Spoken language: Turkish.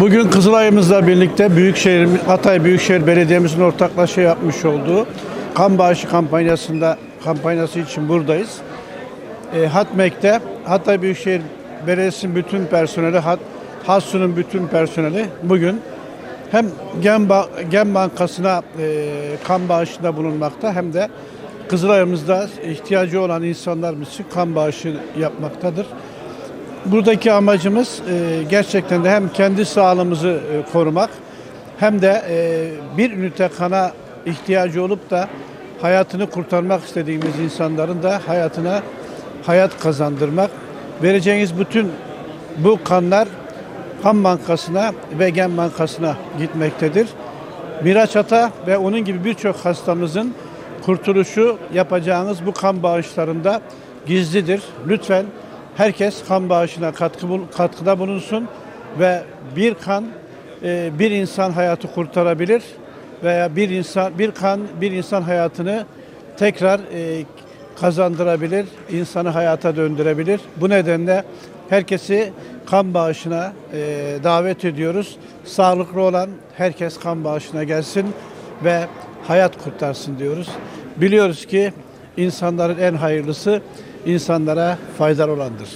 Bugün Kızılay'ımızla birlikte Büyükşehir, Hatay Büyükşehir Belediye'mizin ortaklaşa yapmış olduğu kan bağışı kampanyasında kampanyası için buradayız. E, Hatmek'te Hatay Büyükşehir Belediyesi'nin bütün personeli, Hat, Hassu'nun bütün personeli bugün hem Gen, Ba- Gen Bankası'na e, kan bağışında bulunmakta hem de Kızılay'ımızda ihtiyacı olan insanlarımız için kan bağışı yapmaktadır. Buradaki amacımız e, gerçekten de hem kendi sağlığımızı e, korumak hem de e, bir ünite kana ihtiyacı olup da hayatını kurtarmak istediğimiz insanların da hayatına hayat kazandırmak. Vereceğiniz bütün bu kanlar kan bankasına ve gen bankasına gitmektedir. Miraç Ata ve onun gibi birçok hastamızın kurtuluşu yapacağınız bu kan bağışlarında gizlidir. Lütfen herkes kan bağışına katkı katkıda bulunsun ve bir kan e, bir insan hayatı kurtarabilir veya bir insan bir kan bir insan hayatını tekrar e, kazandırabilir, insanı hayata döndürebilir. Bu nedenle herkesi kan bağışına e, davet ediyoruz. Sağlıklı olan herkes kan bağışına gelsin ve hayat kurtarsın diyoruz. Biliyoruz ki insanların en hayırlısı insanlara faydalı olandır.